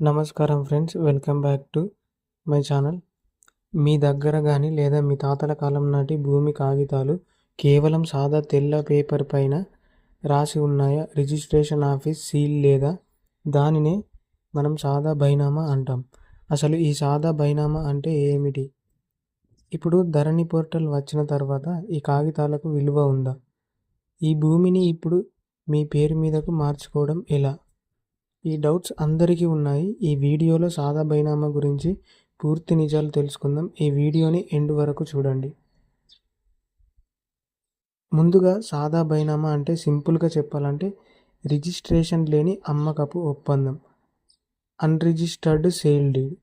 నమస్కారం friends welcome back to my channel. మీ దగ్గర కానీ లేదా మీ తాతల కాలం నాటి భూమి కాగితాలు కేవలం సాదా తెల్ల పేపర్ పైన రాసి ఉన్నాయా? రిజిస్ట్రేషన్ ఆఫీస్ సీల్ లేదా? దానినే మనం సాదా బైనామా అంటాం. అసలు ఈ సాదా బైనామా అంటే ఏమిటి? ఇప్పుడు ధరణి పోర్టల్ వచ్చిన తర్వాత ఈ కాగితాలకు విలువ ఉందా? ఈ భూమిని ఇప్పుడు మీ పేరు మీదకు మార్చుకోవడం ఎలా? ఈ డౌట్స్ అందరికీ ఉన్నాయి. ఈ వీడియోలో సాదా బైనామా గురించి పూర్తి నిజాలు తెలుసుకుందాం. ఈ వీడియోని ఎండ్ వరకు చూడండి. ముందుగా సాదా బైనామా అంటే సింపుల్గా చెప్పాలంటే రిజిస్ట్రేషన్ లేని అమ్మకపు ఒప్పందం. Unregistered sale deed.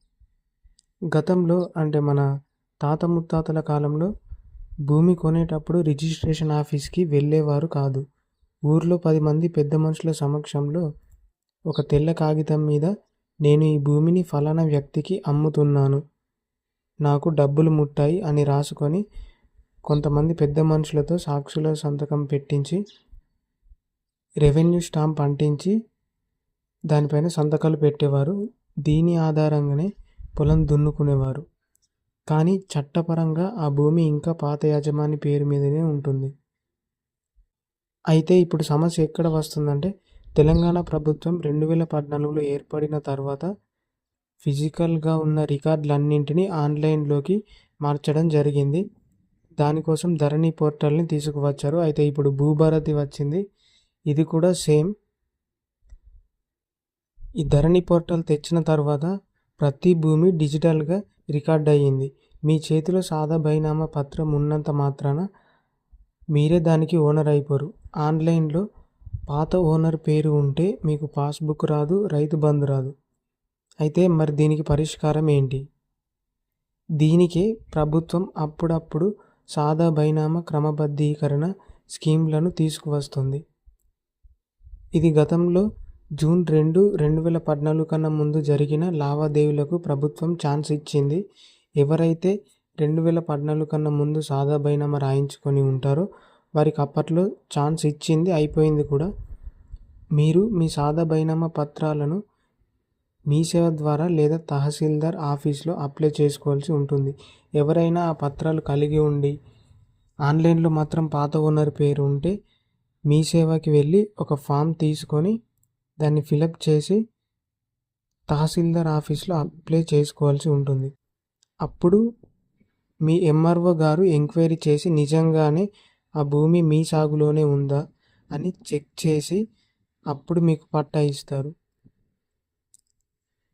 గతంలో అంటే మన తాత ముత్తాతల కాలంలో భూమి కొనేటప్పుడు రిజిస్ట్రేషన్ ఆఫీస్కి వెళ్ళేవారు కాదు. ఊర్లో పది మంది పెద్ద మనుషుల సమక్షంలో ఒక తెల్ల కాగితం మీద నేను ఈ భూమిని ఫలానా వ్యక్తికి అమ్ముతున్నాను. నాకు డబ్బులు ముట్టాయి అని రాసుకొని కొంతమంది పెద్ద మనుషులతో సాక్షుల సంతకం పెట్టించి రెవెన్యూ స్టాంప్ అంటించి దానిపైన సంతకాలు పెట్టేవారు. దీని ఆధారంగానే పొలం దున్నుకునేవారు. కానీ చట్టపరంగా ఆ భూమి ఇంకా పాత యజమాని పేరు మీదనే ఉంటుంది. అయితే ఇప్పుడు సమస్య ఎక్కడ వస్తుందంటే తెలంగాణ ప్రభుత్వం రెండు వేల పద్నాలుగులో ఏర్పడిన తర్వాత ఫిజికల్గా ఉన్న రికార్డులన్నింటినీ ఆన్లైన్లోకి మార్చడం జరిగింది. దానికోసం ధరణి పోర్టల్ని తీసుకువచ్చారు. అయితే ఇప్పుడు భూభారతి వచ్చింది. ఇది కూడా సేమ్. ఈ ధరణి పోర్టల్ తెచ్చిన తర్వాత ప్రతి భూమి డిజిటల్గా రికార్డ్ అయ్యింది. మీ చేతిలో సాదా బైనామా పత్రం ఉన్నంత మాత్రాన మీరే దానికి ఓనర్ అయిపోరు. ఆన్లైన్లో పాత ఓనర్ పేరు ఉంటే మీకు పాస్బుక్ రాదు రైతు బంధు రాదు. అయితే మరి దీనికి పరిష్కారం ఏంటి? దీనికే ప్రభుత్వం అప్పుడప్పుడు సాదా బైనామ క్రమబద్ధీకరణ స్కీమ్లను తీసుకువస్తుంది. ఇది గతంలో జూన్ రెండు రెండు వేల పద్నాలుగు కన్నా ముందు జరిగిన లావాదేవీలకు ప్రభుత్వం ఛాన్స్ ఇచ్చింది. ఎవరైతే రెండు వేల పద్నాలుగు కన్నా ముందు సాదా బైనామా రాయించుకొని ఉంటారో వారికి అప్పట్లో ఛాన్స్ ఇచ్చింది అయిపోయింది కూడా. మీరు మీ సాదా బైనామా పత్రాలను మీ సేవ ద్వారా లేదా తహసీల్దార్ ఆఫీస్లో అప్లై చేసుకోవాల్సి ఉంటుంది. ఎవరైనా ఆ పత్రాలు కలిగి ఉండి ఆన్లైన్లో మాత్రం పాత ఓనర్ పేరు ఉంటే మీ సేవకి వెళ్ళి ఒక ఫామ్ తీసుకొని దాన్ని ఫిలప్ చేసి తహసీల్దార్ ఆఫీస్లో అప్లై చేసుకోవాల్సి ఉంటుంది. అప్పుడు మీ ఎంఆర్ఓ గారు ఎంక్వైరీ చేసి నిజంగానే ఆ భూమి మీ సాగులోనే ఉందా అని చెక్ చేసి అప్పుడు మీకు పట్టా ఇస్తారు.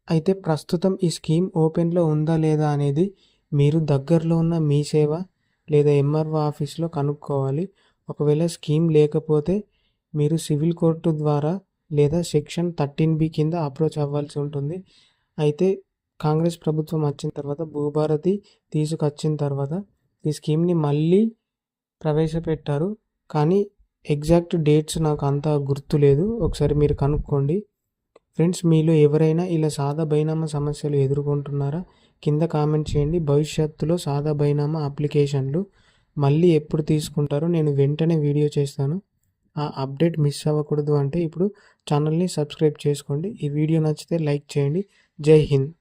అయితే ప్రస్తుతం ఈ స్కీమ్ ఓపెన్లో ఉందా లేదా అనేది మీరు దగ్గరలో ఉన్న మీ సేవ లేదా ఎంఆర్ఓ ఆఫీస్లో కనుక్కోవాలి. ఒకవేళ స్కీమ్ లేకపోతే మీరు సివిల్ కోర్టు ద్వారా లేదా సెక్షన్ థర్టీన్ బి కింద అప్రోచ్ అవ్వాల్సి ఉంటుంది. అయితే కాంగ్రెస్ ప్రభుత్వం వచ్చిన తర్వాత భూభారతి తీసుకొచ్చిన తర్వాత ఈ స్కీమ్ని మళ్ళీ ప్రవేశపెట్టారు. కానీ ఎగ్జాక్ట్ డేట్స్ నాకు అంత గుర్తులేదు ఒకసారి మీరు కనుక్కోండి. ఫ్రెండ్స్ మీలో ఎవరైనా ఇలా సాదా బైనామా సమస్యలు ఎదుర్కొంటున్నారా? కింద కామెంట్ చేయండి. భవిష్యత్తులో సాదా బైనామా అప్లికేషన్లు మళ్ళీ ఎప్పుడు తీసుకుంటారో నేను వెంటనే వీడియో చేస్తాను. ఆ అప్డేట్ మిస్ అవ్వకూడదు అంటే ఇప్పుడు ఛానల్ని సబ్స్క్రైబ్ చేసుకోండి. ఈ వీడియో నచ్చితే లైక్ చేయండి. జై హింద్.